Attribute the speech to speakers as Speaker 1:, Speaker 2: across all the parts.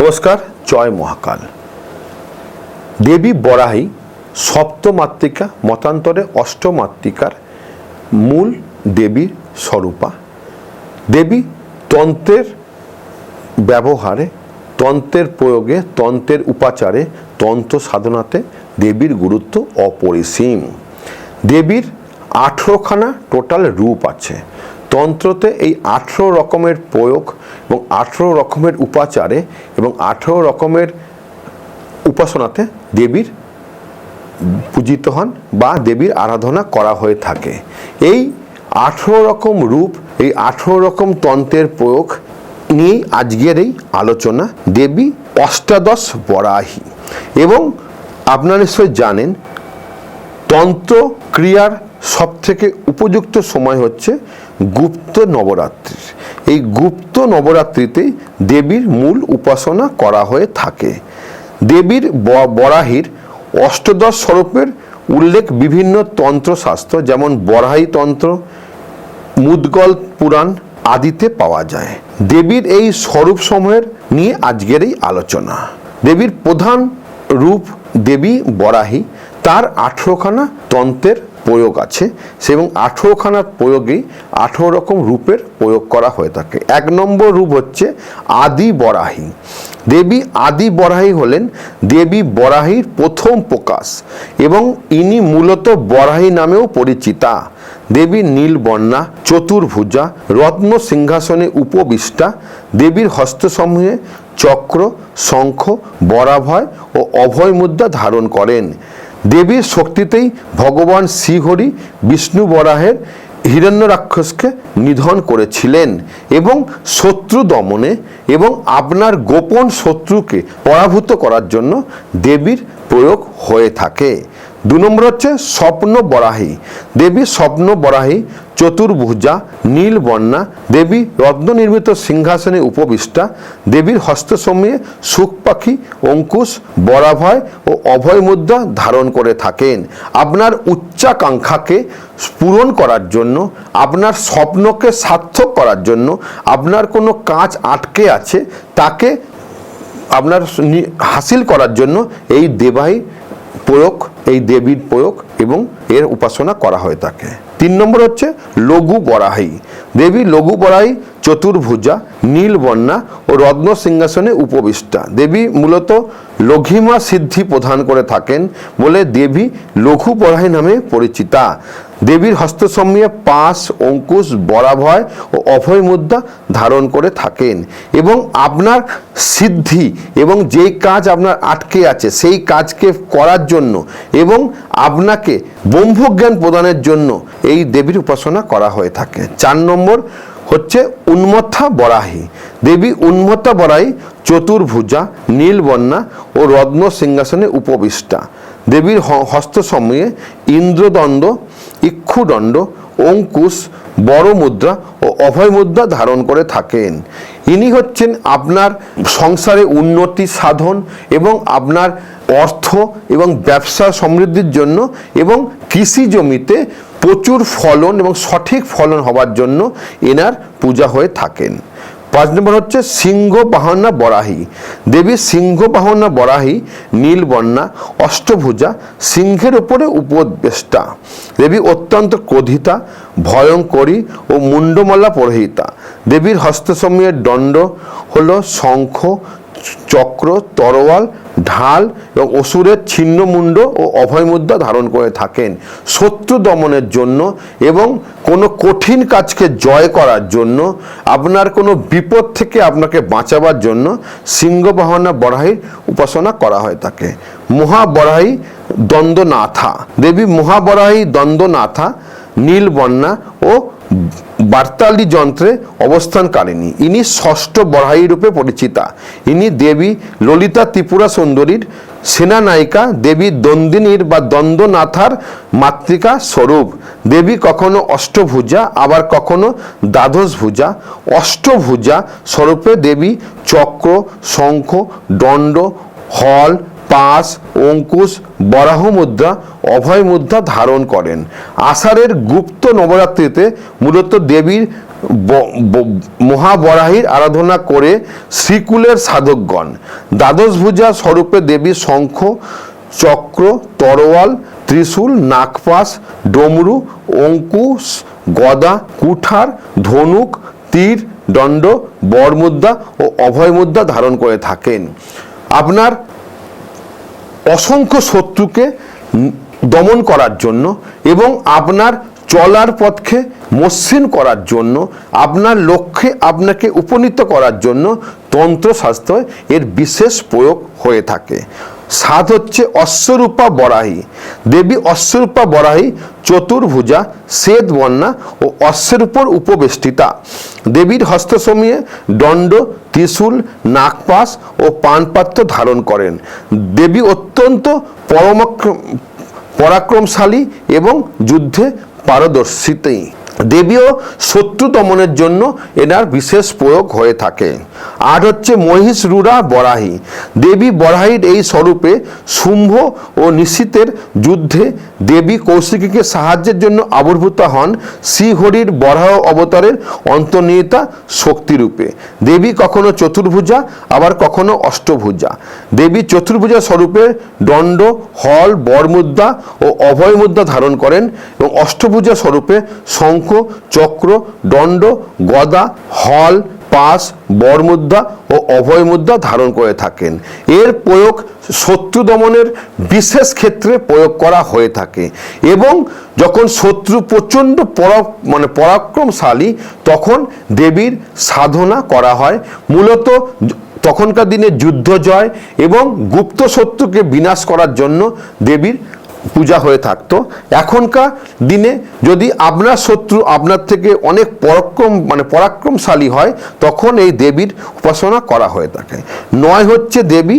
Speaker 1: নমস্কার, জয় মহাকাল। দেবী বরাহি সপ্তমাতৃকা মতান্তরে অষ্টমাত্রিকার মূল দেবীর স্বরূপা। দেবী তন্ত্রের ব্যবহারে, তন্ত্রের প্রয়োগে, তন্ত্রের উপাচারে, তন্ত্র সাধনাতে দেবীর গুরুত্ব অপরিসীম। দেবীর আঠেরোখানা টোটাল রূপ আছে। তন্ত্রতে এই আঠেরো রকমের প্রয়োগ এবং আঠেরো রকমের উপাচারে এবং আঠেরো রকমের উপাসনাতে দেবীর পূজিত হন বা দেবীর আরাধনা করা হয়ে থাকে। এই আঠেরো রকম রূপ, এই আঠেরো রকম তন্ত্রের প্রয়োগ নিয়েই আজকের এই আলোচনা। দেবী অষ্টাদশ বরাহী এবং আপনারা নিশ্চয় জানেন, তন্ত্র ক্রিয়ার সব থেকে উপযুক্ত সময় হচ্ছে গুপ্ত নবরাত্রি। এই গুপ্ত নবরাত্রিতে দেবীর মূল উপাসনা করা হয়ে থাকে। দেবীর বরাহীর অষ্টদশ স্বরূপের উল্লেখ বিভিন্ন তন্ত্রশাস্ত্র, যেমন বরাহী তন্ত্র, মুদগল পুরাণ আদিতে পাওয়া যায়। দেবীর এই স্বরূপ সময়ের নিয়ে আজকের এই আলোচনা। দেবীর প্রধান রূপ দেবী বরাহি। তার আঠেরোখানা তন্ত্রের প্রয়োগ আছে এবং আঠেরোখানা প্রয়োগেই আঠেরো রকম রূপের প্রয়োগ করা হয়ে থাকে। এক নম্বর রূপ হচ্ছে আদি বরাহী। দেবী আদি বরাহী হলেন দেবী বরাহির প্রথম প্রকাশ এবং ইনি মূলত বরাহি নামেও পরিচিতা। দেবী নীলবর্ণা, চতুর্ভুজা, রত্ন সিংহাসনে উপবিষ্টা, দেবীর হস্তসমূহে চক্র, শঙ্খ, বরাভয় ও অভয় মুদ্রা ধারণ করেন। দেবীর শক্তিতেই ভগবান শ্রীহরি বিষ্ণু বরাহের হিরণ্য রাক্ষসকে নিধন করেছিলেন এবং শত্রু দমনে এবং আপনার গোপন শত্রুকে পরাভূত করার জন্য দেবীর প্রয়োগ হয়ে থাকে। দু নম্বর হচ্ছে স্বপ্ন বরাহী। দেবী স্বপ্ন বরাহী চতুর্ভুজা নীলবর্ণা দেবী রত্ন নির্মিত সিংহাসনে উপবিষ্টা, দেবীর হস্তসমূহে সুখ পাখি, অঙ্কুশ, বরাভয় ও অভয় মুদ্রা ধারণ করে থাকেন। আপনার উচ্চাকাঙ্ক্ষাকে পূরণ করার জন্য, আপনার স্বপ্নকে সার্থক করার জন্য, আপনার কোনো কাজ আটকে আছে, তাকে আপনার হাসিল করার জন্য এই দেবাই প্রয়োগ, এই দেবীর প্রয়োগ এবং এর উপাসনা করা হয়ে থাকে তিন নম্বর হচ্ছে লঘু বরাহী। দেবী লঘু বরাহী, চতুর্ভুজা, নীলবর্ণা ও রত্ন সিংহাসনে উপবিষ্টা। দেবী মূলত লঘিমা সিদ্ধি প্রধান করে থাকেন বলে দেবী লঘু বরাহী নামে পরিচিতা। দেবীর হস্তসমূহে পাশ অঙ্কুশ বরাভয় ও অভয় মুদ্রা ধারণ করে থাকেন এবং আপনার সিদ্ধি এবং যেই কাজ আপনার আটকে আছে, সেই কাজকে করার জন্য এবং আপনাকে ব্রহ্মজ্ঞান প্রদানের জন্য এই দেবীর উপাসনা করা হয়ে থাকে। চার নম্বর হচ্ছে উন্মত্থা বরাহী। দেবী উন্মত্তা বরাহী চতুর্ভুজা, নীলবর্ণা ও রত্ন সিংহাসনে উপবিষ্টা। দেবীর হ- হস্তসমূহে ইন্দ্রদণ্ড ইক্ষুদণ্ড, অঙ্কুশ বড় মুদ্রা ও অভয় মুদ্রা ধারণ করে থাকেন। ইনি হচ্ছেন আপনার সংসারে উন্নতি সাধন এবং আপনার অর্থ এবং ব্যবসা সমৃদ্ধির জন্য এবং কৃষি জমিতে প্রচুর ফলন এবং সঠিক ফলন হওয়ার জন্য এনার পূজা হয়ে থাকেন। পাঁচ নম্বর হচ্ছে সিংহ বাহনা বরাহী। দেবী সিংহ বাহনা বরাহী নীলবর্ণা অষ্টভুজা, সিংহের উপরে উপদেষ্টা। দেবী অত্যন্ত ক্রোধিতা, ভয়ঙ্করী ও মুন্ডমালা পরহিতা। দেবীর হস্তসমূহের দণ্ড হল শঙ্খ চক্র, তরোয়াল, ঢাল এবং অসুরের ছিন্ন মুন্ড ও অভয় মুদ্রা ধারণ করে থাকেন। শত্রু দমনের জন্য এবং কোনো কঠিন কাজকে জয় করার জন্য, আপনার কোনো বিপদ থেকে আপনাকে বাঁচাবার জন্য সিংহবাহনা বরাহীর উপাসনা করা হয়ে থাকে মহাবরাহী দ্বন্দ্বনাথা। দেবী মহাবরাহী দ্বন্দ্বনাথা, নীলবর্ণা ও বার্তালি যন্ত্রে অবস্থানকারিণী ইনি ষষ্ঠ বরাহী রূপে পরিচিতা। ইনি দেবী ললিতা ত্রিপুরা সুন্দরীর সেনানায়িকা, দেবী দ্বন্দ্বিনীর বা দ্বন্দ্বনাথার মাতৃকা স্বরূপ। দেবী কখনো অষ্টভুজা, আবার কখনো দ্বাদশ ভুজা অষ্টভুজা স্বরূপে দেবী চক্র, শঙ্খ, দণ্ড, হল পাশ অঙ্কুশ, বরাহ মুদ্রা, অভয় মুদ্রা ধারণ করেন। আষাঢ়ের গুপ্ত নবরাত্রিতে মূলত দেবীর মহাবরাহীর আরাধনা করে শ্রীকুলের সাধকগণ। দ্বাদশ ভুজা স্বরূপে দেবীর শঙ্খ, চক্র, তরোয়াল, ত্রিশূল, নাগপাশ, ডমরু, অঙ্কুশ, গদা, কুঠার, ধনুক, তীর, দণ্ড, বরমুদ্রা ও অভয় মুদ্রা ধারণ করে থাকেন। আপনার অসংখ্য শত্রুকে দমন করার জন্য এবং আপনার চলার পথকে মসৃণ করার জন্য, আপনার লক্ষ্যে আপনাকে উপনীত করার জন্য তন্ত্রশাস্ত্র এর বিশেষ প্রয়োগ হয়ে থাকে। সাত হচ্ছে অশ্বরূপা বরাহী। দেবী অশ্বরূপা বরাহী, চতুর্ভুজা শ্বেত বন্যা ও অশ্বের উপর উপবেষ্টিতা। দেবীর হস্তসমূহে দণ্ড, ত্রিশূল, নাগপাশ ও পানপাত্র ধারণ করেন। দেবী অত্যন্ত পরমাক্রম পরাক্রমশালী এবং যুদ্ধে পারদর্শিতী দেবীও শত্রু দমনের জন্য এনার বিশেষ প্রয়োগ হয়ে থাকে। আর হচ্ছে মহিষ রুরা বরাহী। দেবী বরাহীর এই স্বরূপে শুম্ভ ও নিশীতের যুদ্ধে দেবী কৌশিকীকে সাহায্যের জন্য আবির্ভূত হন শ্রীহরির বরাহ অবতারের অন্তর্নিহিতা শক্তিরূপে। দেবী কখনো চতুর্ভুজা, আবার কখনো অষ্টভুজা। দেবী চতুর্ভুজা স্বরূপে দণ্ড, হল, বরমুদ্রা ও অভয় মুদ্রা ধারণ করেন এবং অষ্টভুজা স্বরূপে শঙ্খ চক্র, দণ্ড, গদা, হল, পাশ বরমুদ্রা ও অভয় মুদ্রা ধারণ করে থাকেন। এর প্রয়োগ শত্রু দমনের বিশেষ ক্ষেত্রে প্রয়োগ করা হয়ে থাকে এবং যখন শত্রু প্রচণ্ড পরা মানে পরাক্রমশালী, তখন দেবীর সাধনা করা হয়। মূলত তখনকার দিনে যুদ্ধ জয় এবং গুপ্ত শত্রুকে বিনাশ করার জন্য দেবীর পূজা হয়ে থাকতো। এখনকার দিনে যদি আপনার শত্রু আপনার থেকে অনেক পরাক্রম মানে পরাক্রমশালী হয়, তখন এই দেবীর উপাসনা করা হয়ে থাকে। নয় হচ্ছে দেবী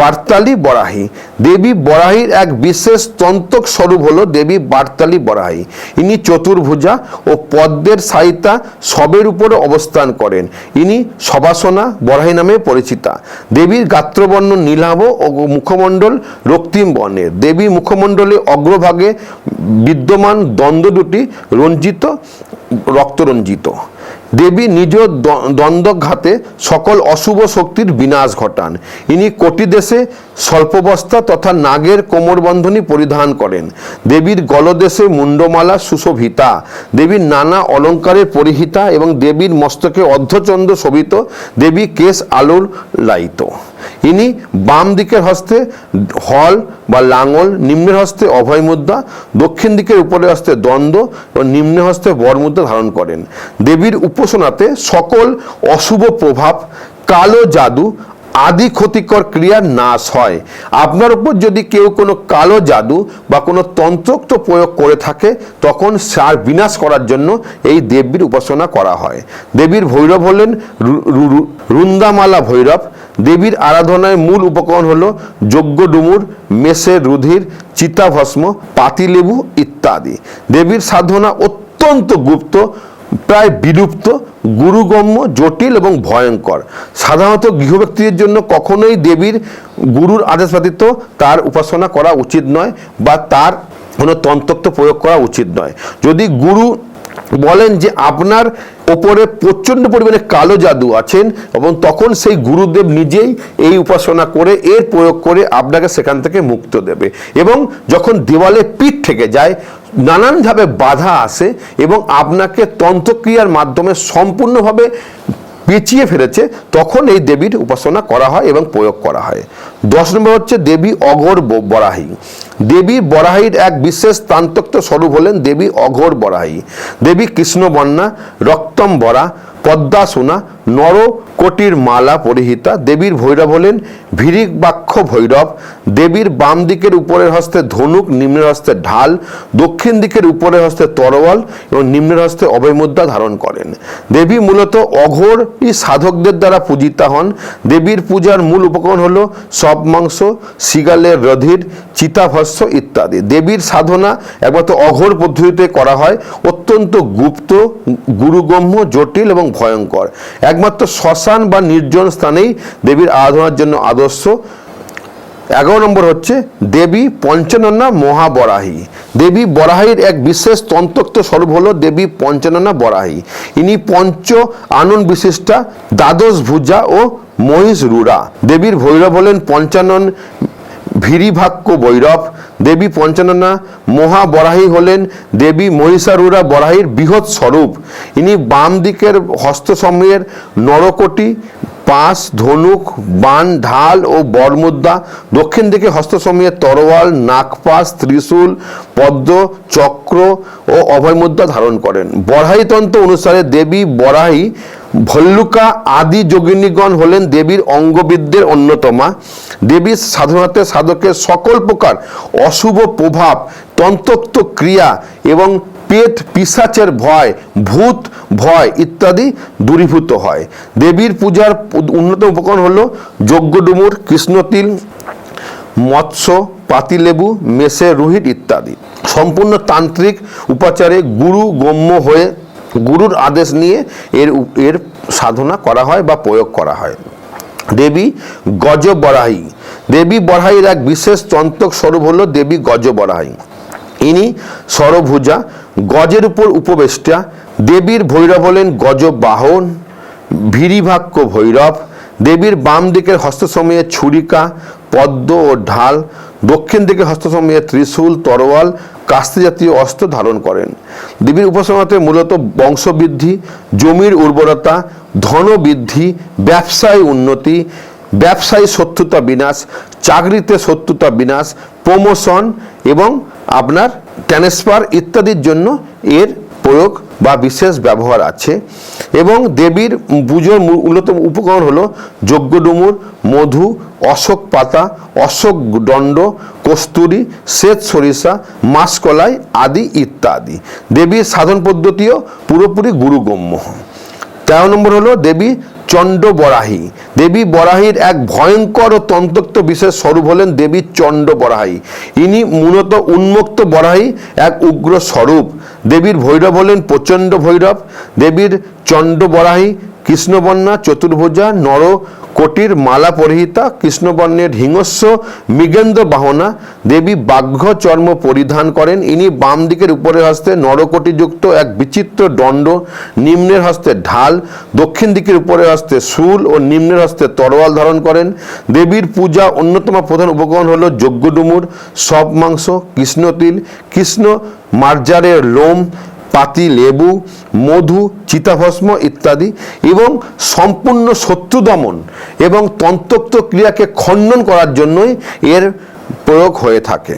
Speaker 1: বার্তালি বরাহী। দেবী বরাহির এক বিশেষ তন্তক স্বরূপ হলো দেবী বার্তালি বরাহি। ইনি চতুর্ভুজা ও পদ্মের সাহিতা সবের উপরে অবস্থান করেন। ইনি সবাসনা বরাহী নামে পরিচিতা। দেবীর গাত্রবর্ণ নীলাভ ও মুখমণ্ডল রক্তিম বর্ণের। দেবী মুখমণ্ডলে অগ্রভাগে বিদ্যমান দ্বন্দ্ব দুটি রঞ্জিত, রক্তরঞ্জিত। দেবী নিজ দ্বন্দ্বঘাতে সকল অশুভ শক্তির বিনাশ ঘটান। ইনি কোটি দেশে স্বল্পবস্থা তথা নাগের কোমরবন্ধনী পরিধান করেন। দেবীর গলদেশে মুন্ডমালা সুশোভিতা। দেবীর নানা অলঙ্কারের পরিহিতা এবং দেবীর মস্তকে অর্ধচন্দ্র শোভিত। দেবী কেশ আলোর লাইত। ইনি বাম দিকের হস্তে হল বা লাঙল, নিম্নের হস্তে অভয় মুদ্রা, দক্ষিণ দিকের উপরের হস্তে দ্বন্দ্ব ও নিম্ন হস্তে বর মুদ্রা ধারণ করেন। দেবীর উপাসনাতে সকল অশুভ প্রভাব, কালো জাদু আদি ক্ষতিকর ক্রিয়ার নাশ হয়। আপনার উপর যদি কেউ কোনো কালো জাদু বা কোনো তন্ত্রোক্ত প্রয়োগ করে থাকে, তখন সার বিনাশ করার জন্য এই দেবীর উপাসনা করা হয়। দেবীর ভৈরব হলেন রুন্দামালা ভৈরব। দেবীর আরাধনায় মূল উপকরণ হলো যজ্ঞ ডুমুর মেষের রুধির, চিতাভস্ম, পাতিলেবু ইত্যাদি। দেবীর সাধনা অত্যন্ত গুপ্ত প্রায় বিলুপ্ত, গুরুগম্য, জটিল এবং ভয়ঙ্কর। সাধারণত গৃহব্যক্তির জন্য কখনোই দেবীর গুরুর আদেশ ব্যতীত তার উপাসনা করা উচিত নয় বা তার কোনো তন্ত্রক্ত প্রয়োগ করা উচিত নয়। যদি গুরু বলেন যে আপনার ওপরে প্রচণ্ড পরিমাণে কালো জাদু আছেন এবং তখন সেই গুরুদেব নিজেই এই উপাসনা করে এর প্রয়োগ করে আপনাকে সেখান থেকে মুক্ত দেবে। এবং যখন দেওয়ালে পিঠ থেকে যায়, নানানভাবে বাধা আসে এবং আপনাকে তন্ত্রক্রিয়ার মাধ্যমে সম্পূর্ণভাবে পেঁচিয়ে ফেলেছে, তখন এই দেবীর উপাসনা করা হয় এবং প্রয়োগ করা হয়। দশ নম্বর হচ্ছে দেবী অঘোর ব- বরাহী। দেবী বরাহির এক বিশেষ তান্তক্ত স্বরূপ হলেন দেবী অঘোর বরাহি। দেবী কৃষ্ণবন্যা রক্তম বরা পদ্মাসোনা নর কোটির মালা পরিহিতা, দেবীর ভৈরব হলেন ভিরিক বাক্ষ ভৈরব, দেবীর বাম দিকের উপরের হস্তে ধনুক, নিম্নের হস্তে ঢাল, দক্ষিণ দিকের উপরের হস্তে তরোয়াল এবং নিম্নের হস্তে অভয় মুদ্রা ধারণ করেন। দেবী মূলত অঘোর সাধকদের দ্বারা পূজিতা হন। দেবীর পূজার মূল উপকরণ হল সব মাংস শিগালের রধির, চিতাভস্য ইত্যাদি। দেবীর সাধনা একমাত্র অঘোর পদ্ধতিতে করা হয়। অত্যন্ত গুপ্ত, গুরুগম্য, জটিল এবং ভয়ঙ্কর। একমাত্র শ্মশান বা নির্জন স্থানেই দেবীর আরাধনার জন্য আদর্শ। এগারো নম্বর হচ্ছে, দেবী পঞ্চাননা মহাবরাহী। দেবী বরাহীর এক বিশেষ তন্ত্রোক্ত স্বরূপ হল দেবী পঞ্চাননা বরাহী। ইনি পঞ্চ আনন বিশিষ্টা, দ্বাদশ ভুজা ও মহিষ রুড়া দেবীর ভৈরব হলেন পঞ্চানন ভীরিভাক্য বৈরব দেবী পঞ্চাননা মহাবরাহী হলেন। দেবী মহিষারুরা বরাহীর বৃহৎ স্বরূপ। ইনি বাম দিকের হস্তসমূহের নরকটি পাশ ধনুক, বান, ঢাল ও বরমুদ্রা। দক্ষিণ দিকে হস্তসমূহের তরোয়াল, নাগপাশ, ত্রিশূল, পদ্ম, চক্র ও অভয়মুদ্রা ধারণ করেন। বরাহীতন্ত্র অনুসারে দেবী, বরাহী, ভল্লুকা আদি যোগিনীগণ হলেন দেবীর অঙ্গবিদ্যের অন্যতমা। দেবীর সাধনাতে সাধকের সকল প্রকার অশুভ প্রভাব, তন্ত্রোক্ত ক্রিয়া এবং পেট পিসাচের ভয়, ভূত ভয় ইত্যাদি দূরীভূত হয়। দেবীর পূজার উন্নত উপকরণ হলো যজ্ঞডুমুর কৃষ্ণতিল মৎস্য পাতিলেবু মেসে রুহিট ইত্যাদি। সম্পূর্ণ তান্ত্রিক উপাচারে গুরু গম্য হয়ে গুরুর আদেশ নিয়ে এর এর সাধনা করা হয় বা প্রয়োগ করা হয়। দেবী গজ বরাহী দেবী বরাহীর এক বিশেষ তন্ত্রক স্বরূপ হল দেবী গজ বরাহী ইনি সরভুজা, গজের উপর উপবেষ্টা, দেবীর ভৈরব হলেন গজ বাহন ভীরিভাক্য ভৈরব, দেবীর বাম দিকের হস্তসময়ে ছুরিকা, পদ্ম ও ঢাল, দক্ষিণ দিকে হস্তসময়ে ত্রিশূল, তরোয়াল, কাস্তে জাতীয় অস্ত্র ধারণ করেন। দেবীর উপাসনাতে মূলত বংশবৃদ্ধি, জমির উর্বরতা ধন বৃদ্ধি ব্যবসায় উন্নতি, ব্যবসায়ী শত্রুতা বিনাশ, চাকরিতে শত্রুতা বিনাশ প্রমোশন এবং আপনার ট্রান্সফার ইত্যাদির জন্য এর প্রয়োগ বা বিশেষ ব্যবহার আছে। এবং দেবীর পুজোর মূলত উপকরণ হলো যজ্ঞ ডুমুর, মধু, অশোক পাতা, অশোক দণ্ড, কস্তুরি, শ্বেত সরিষা, মাসকলাই আদি ইত্যাদি। দেবীর সাধন পদ্ধতিও পুরোপুরি গুরুগম্য। তেরো নম্বর হলো দেবী চণ্ড বরাহি দেবী বরাহির এক ভয়ঙ্কর ও তন্তক্ত বিশেষ স্বরূপ হলেন দেবী চণ্ড বরাহি ইনি মূলত উন্মুক্ত বরাহি এক উগ্র স্বরূপ। দেবীর ভৈরব হলেন প্রচণ্ড ভৈরব। দেবীর চণ্ড বরাহী কৃষ্ণবর্ণা, চতুর্ভুজা, নর, কোটির মালা পরিহিতা, কৃষ্ণবর্ণের হিংস্র মৃগেন্দ্র বাহনা, দেবী বাঘ্য চর্ম পরিধান করেন। ইনি বাম দিকের উপরের হস্তে নরকটিযুক্ত এক বিচিত্র দণ্ড, নিম্নের হস্তে ঢাল, দক্ষিণ দিকের উপরের হস্তে শুল ও নিম্নের হস্তে তরোয়াল ধারণ করেন। দেবীর পূজা অন্যতম প্রধান উপকরণ হলো যজ্ঞডুমুর, সব মাংস কৃষ্ণতিল কৃষ্ণ মার্জারের লোম পাতি, লেবু, মধু, চিতাভস্ম ইত্যাদি এবং সম্পূর্ণ শত্রু দমন এবং তন্ত্রোক্ত ক্রিয়াকে খণ্ডন করার জন্যই এর প্রয়োগ হয়ে থাকে।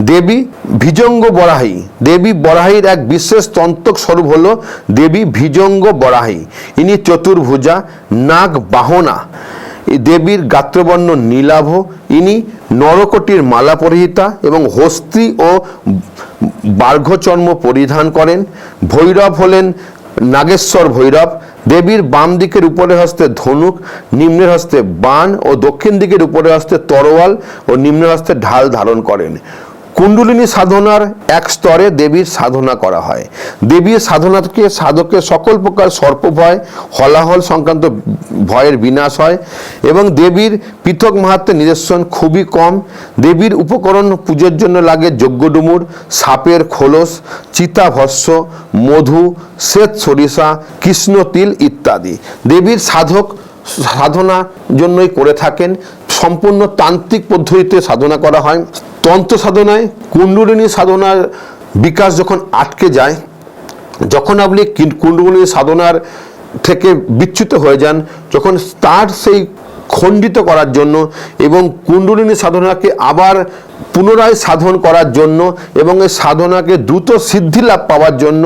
Speaker 1: দেবী ভিজঙ্গ বরাহী। দেবী বরাহীর এক বিশেষ তন্ত্রক স্বরূপ হল দেবী ভিজঙ্গ বরাহী। ইনি চতুর্ভুজা, নাগ বাহনা। দেবীর গাত্রবর্ণ নীলাভ। ইনি নরকটির মালা পরিহিতা এবং হস্তি ও বার্ঘচর্ম পরিধান করেন, ভৈরব হলেন নাগেশ্বর ভৈরব, দেবীর বাম দিকের উপরে হস্তে ধনুক, নিম্নের হস্তে বান ও দক্ষিণ দিকের উপরে হস্তে তরোয়াল ও নিম্নের হস্তে ঢাল ধারণ করেন। কুণ্ডলিনী সাধনার এক স্তরে দেবীর সাধনা করা হয়। দেবীর সাধনাকে সাধকের সকল প্রকার সর্প ভয় হলাহল সংক্রান্ত ভয়ের বিনাশ হয় এবং দেবীর পৃথক মাহাত্মের নিদর্শন খুবই কম। দেবীর উপকরণ পুজোর জন্য লাগে যজ্ঞডুমুর সাপের খোলস চিতাভস্য মধু, শ্বেত সরিষা, কৃষ্ণ তিল ইত্যাদি। দেবীর সাধক সাধনা জন্যই করে থাকেন। সম্পূর্ণ তান্ত্রিক পদ্ধতিতে সাধনা করা হয়। তন্ত্র সাধনায়, কুণ্ডলিনী সাধনার বিকাশ যখন আটকে যায়, যখন আপনি কুণ্ডলিনী সাধনার থেকে বিচ্যুত হয়ে যান, যখন তার সেই খণ্ডিত করার জন্য এবং কুণ্ডলিনী সাধনাকে আবার পুনরায় সাধন করার জন্য এবং এই সাধনাকে দ্রুত সিদ্ধি লাভ পাওয়ার জন্য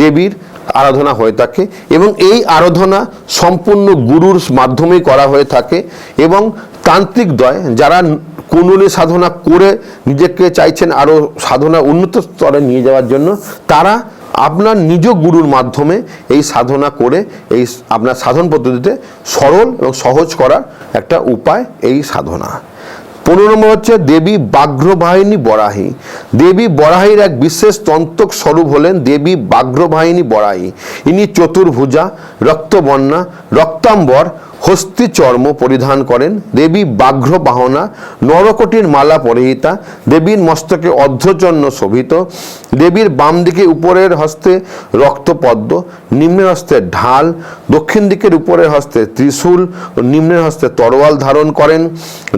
Speaker 1: দেবীর আরাধনা হয়ে থাকে এবং এই আরাধনা সম্পূর্ণ গুরুর মাধ্যমেই করা হয়ে থাকে এবং তান্ত্রিক দয় যারা কুণ্ডলী সাধনা করে নিজেকে চাইছেন আরও সাধনা উন্নত স্তরে নিয়ে যাওয়ার জন্য, তারা আপনার নিজ গুরুর মাধ্যমে এই সাধনা করে এই আপনার সাধন পদ্ধতিতে সরল এবং সহজ করার একটা উপায় এই সাধনা। পনেরো নম্বর হচ্ছে দেবী বাঘ্রবাহিনী বরাহী। দেবী বরাহীর এক বিশেষ তন্ত্রক স্বরূপ হলেন দেবী বাঘ্রবাহিনী বরাহী। ইনি চতুর্ভুজা রক্তবন্যা রক্তাম্বর হস্তি চর্ম পরিধান করেন। দেবী বাঘ্র বাহনা, নরকটির মালা পরিহিতা, দেবীর মস্তকে অর্ধচন্ন শোভিত, দেবীর বাম দিকে উপরের হস্তে রক্তপদ্ম, নিম্নের হস্তে ঢাল, দক্ষিণ দিকের উপরের হস্তে ত্রিশূল ও নিম্নের হস্তে তরোয়াল ধারণ করেন।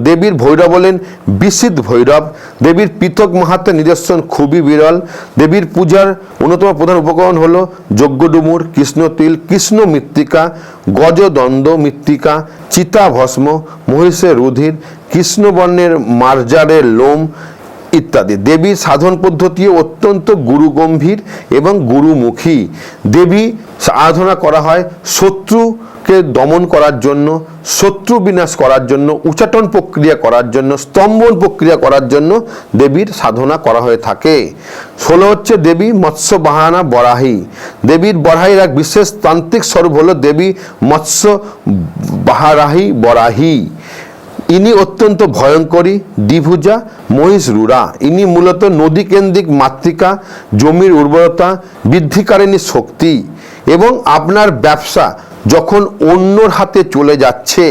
Speaker 1: দেবীর ভৈরব বলেন বিশিদ ভৈরব। দেবীর পৃথক মাহাত্মের নিদর্শন খুবই বিরল। দেবীর পূজার অন্যতম প্রধান উপকরণ হল যজ্ঞডুমুর, কৃষ্ণতিল, কৃষ্ণ মৃত্তিকা, গজদণ্ড মৃত্তিকা চিতা ভস্ম মহিষের রুধির কৃষ্ণবর্ণের মার্জারের লোম ইত্যাদি। দেবীর সাধন পদ্ধতিও অত্যন্ত গুরুগম্ভীর এবং গুরুমুখী। দেবী আরাধনা করা হয় শত্রুকে দমন করার জন্য, শত্রু বিনাশ করার জন্য, উচাটন প্রক্রিয়া করার জন্য, স্তম্ভন প্রক্রিয়া করার জন্য দেবীর সাধনা করা হয়ে থাকে। ষোলো হচ্ছে দেবী মৎস্য বাহানা বরাহী। দেবীর বরাহীর এক বিশেষ তান্ত্রিক স্বরূপ হলো দেবী মৎস্য বাহারাহী বরাহী। ইনি অত্যন্ত ভয়ঙ্করী ডিভুজা মহিষ রুরা ইনি মূলত নদীকেন্দ্রিক মাতৃকা, জমির উর্বরতা, বৃদ্ধিকারিণী শক্তি এবং আপনার ব্যবসা যখন অন্যর হাতে চলে যাচ্ছে,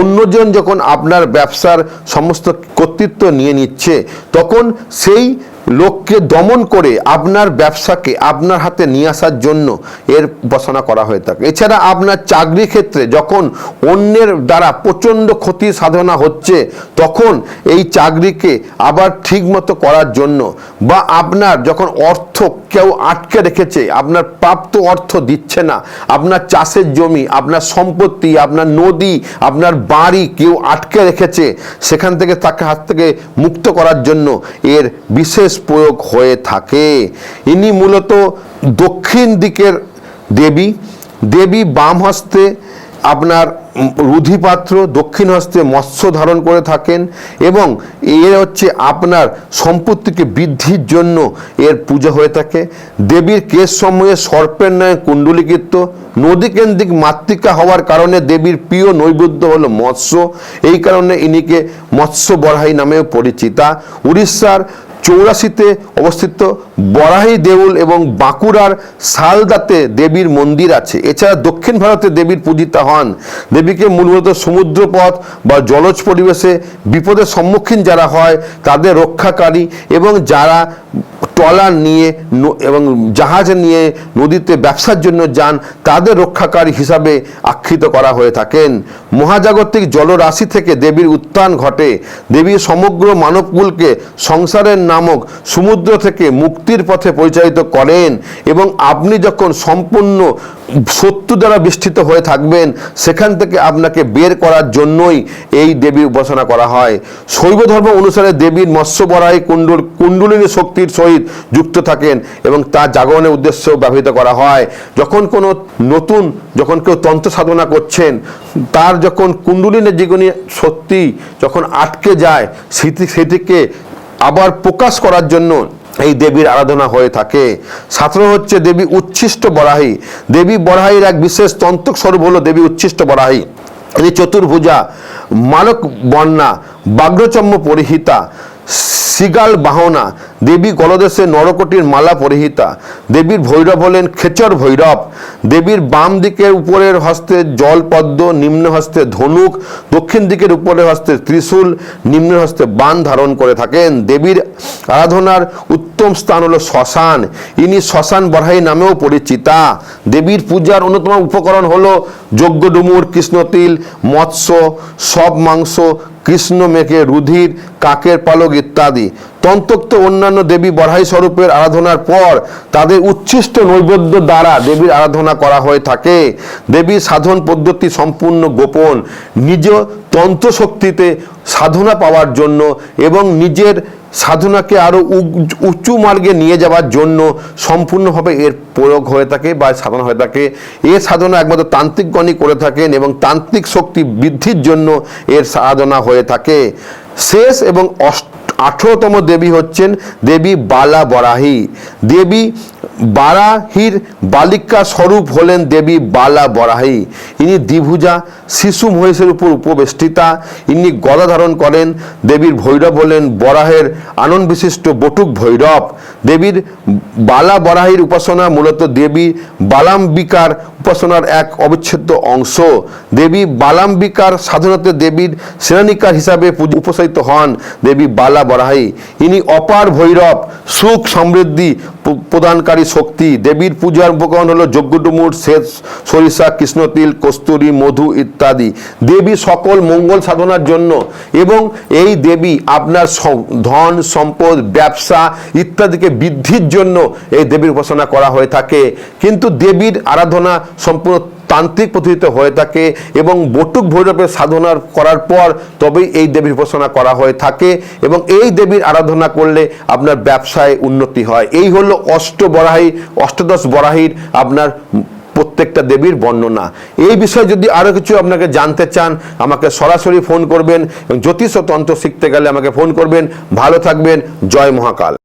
Speaker 1: অন্যজন যখন আপনার ব্যবসার সমস্ত কর্তৃত্ব নিয়ে নিচ্ছে, তখন সেই লোককে দমন করে আপনার ব্যবসাকে আপনার হাতে নিয়ে আসার জন্য এর উপাসনা করা হয়ে থাকে। এছাড়া আপনার চাকরি ক্ষেত্রে যখন অন্যের দ্বারা প্রচণ্ড ক্ষতি সাধনা হচ্ছে, তখন এই চাকরিকে আবার ঠিকমতো করার জন্য বা আপনার যখন অর্থ কেউ আটকে রেখেছে, আপনার প্রাপ্ত অর্থ দিচ্ছে না, আপনার চাষের জমি, আপনার সম্পত্তি, আপনার নদী, আপনার বাড়ি কেউ আটকে রেখেছে, সেখান থেকে তাকে হাত থেকে মুক্ত করার জন্য এর বিশেষ প্রয়োগ হয়ে থাকে। ইনি মূলত দক্ষিণ দিকের দেবী দেবী বাম হস্তে আপনার রুধিপাত্র দক্ষিণ হস্তে মৎস্য ধারণ করে থাকেন এবং এর হচ্ছে আপনার সম্পত্তিকে বৃদ্ধির জন্য এর পূজা হয়ে থাকে। দেবীর কেশ সময়ে সর্পের ন্যায় নদী কেন্দ্রিক মাতৃকা হওয়ার কারণে দেবীর প্রিয় নৈবেদ্য হলো মৎস্য। এই কারণে ইনিকে মৎস্য বরাহী নামেও পরিচিতা। উড়িষ্যার চৌরাশিতে অবস্থিত বরাহী দেউল এবং বাঁকুড়ার সালদাতে দেবীর মন্দির আছে। এছাড়া দক্ষিণ ভারতে দেবীর পূজিতা হন। দেবীকে মূলত সমুদ্রপথ বা জলজ পরিবেশে বিপদের সম্মুখীন যারা হয়, তাদের রক্ষাকারী এবং যারা ট্রলার নিয়ে এবং জাহাজ নিয়ে নদীতে ব্যবসার জন্য যান, তাদের রক্ষাকারী হিসাবে আখ্যিত করা হয়ে থাকেন। মহাজাগতিক জলরাশি থেকে দেবীর উত্থান ঘটে। দেবী সমগ্র মানবকুলকে সংসারের নামক সমুদ্র থেকে মুক্তির পথে পরিচালিত করেন এবং আপনি যখন সম্পূর্ণ শত্রু দ্বারা বেষ্টিত হয়ে থাকবেন, সেখান থেকে আপনাকে বের করার জন্যই এই দেবীর উপাসনা করা হয়। শৈব ধর্ম অনুসারে দেবীর মৎস্য বরাই কুণ্ডল, কুণ্ডলিনী শক্তির সহিত যুক্ত থাকেন এবং তা জাগরণের উদ্দেশ্যেও ব্যবহৃত করা হয়। যখন কোনো নতুন, যখন কেউ তন্ত্র সাধনা করছেন, তার যখন কুণ্ডলিনের যেগুলি শক্তি যখন আটকে যায়, সেটি, সেটিকে আবার প্রকাশ করার জন্য এই দেবীর আরাধনা হয়ে থাকে। ছাত্র হচ্ছে দেবী উচ্ছিষ্ট বরাহী। দেবী বরাহীর এক বিশেষ তন্ত্রক স্বরূপ হলো দেবী উচ্ছিষ্ট বরাহী। এই চতুর্ভুজা মালক বন্যা বাগ্রচম্য পরিহিতা সিগাল বাহনা। দেবী গলদেশে নরকটির মালা পরিহিতা। দেবীর ভৈরব হলেন খেচর ভৈরব। দেবীর বাম দিকের উপরের হস্তে জলপদ্ম, নিম্ন হস্তে ধনুক, দক্ষিণ দিকের উপরের হস্তে ত্রিশূল, নিম্ন হস্তে বান ধারণ করে থাকেন। দেবীর আরাধনার উত্তম স্থান হল শ্মশান। ইনি শ্মশান বড়াই নামেও পরিচিতা। দেবীর পূজার অন্যতম উপকরণ হলো যজ্ঞডুমুর, কৃষ্ণতিল, মৎস্য, সব মাংস কৃষ্ণ মেঘে, রুধির, কাকের পালক ইত্যাদি। তন্তক্ত অন্যান্য দেবী বড়াই স্বরূপের আরাধনার পর তাদের উচ্ছিষ্ট নৈবেদ্য দ্বারা দেবীর আরাধনা করা হয়ে থাকে। দেবীর সাধন পদ্ধতি সম্পূর্ণ গোপন। নিজ তন্ত্রশক্তিতে সাধনা পাওয়ার জন্য এবং নিজের সাধনাকে আরও উঁচু মার্গে নিয়ে যাওয়ার জন্য সম্পূর্ণভাবে এর প্রয়োগ হয়ে থাকে বা সাধনা হয়ে থাকে। এ সাধনা একমাত্র তান্ত্রিকগণই করে থাকেন এবং তান্ত্রিক শক্তি বৃদ্ধির জন্য এর সাধনা হয়ে থাকে। শেষ এবং অষ্ট আঠেরোতম দেবী হচ্ছেন দেবী বালা বরাহি দেবী বারাহির বালিকা স্বরূপ হলেন দেবী বালা বরাহী। ইনি দ্বিভুজা, শিশু মহেশের উপর উপবেষ্টিতা। ইনি গদা ধারণ করেন, দেবীর ভৈরব হলেন বরাহের আনন্দ বিশিষ্ট বটুক ভৈরব। দেবীর বালা বরাহির উপাসনা মূলত দেবী বালাম্বিকার উপাসনার এক অবিচ্ছেদ্য অংশ। দেবী বালাম্বিকার সাধারণত দেবীর সেনানিকার হিসাবে উপসারিত হন দেবী বালা বরাহী। ইনি অপার ভৈরব, সুখ সমৃদ্ধি প্রদানকারী শক্তি। দেবীর পূজার উপকরণ হলো যজ্ঞডুমুর শেষ সরিষা, কৃষ্ণতিল, কস্তুরি, মধু ইত্যাদি। দেবী সকল মঙ্গল সাধনার জন্য এবং এই দেবী আপনার ধন, সম্পদ, ব্যবসা ইত্যাদিকে বৃদ্ধির জন্য এই দেবীর উপাসনা করা হয়ে থাকে। কিন্তু দেবীর আরাধনা সম্পূর্ণ তান্ত্রিক পদ্ধতিতে হয়ে থাকে এবং বটুক ভৈরবের সাধনা করার পর তবেই এই দেবীর উপাসনা করা হয়ে থাকে এবং এই দেবীর আরাধনা করলে আপনার ব্যবসায় উন্নতি হয়। এই হলো অষ্ট বরাহী, অষ্টাদশ বরাহীর আপনার প্রত্যেকটা দেবীর বর্ণনা। এই বিষয়ে যদি আরও কিছু আপনাকে জানতে চান, আমাকে সরাসরি ফোন করবেন। এবং জ্যোতিষ তন্ত্র শিখতে গেলে আমাকে ফোন করবেন। ভালো থাকবেন। জয় মহাকাল।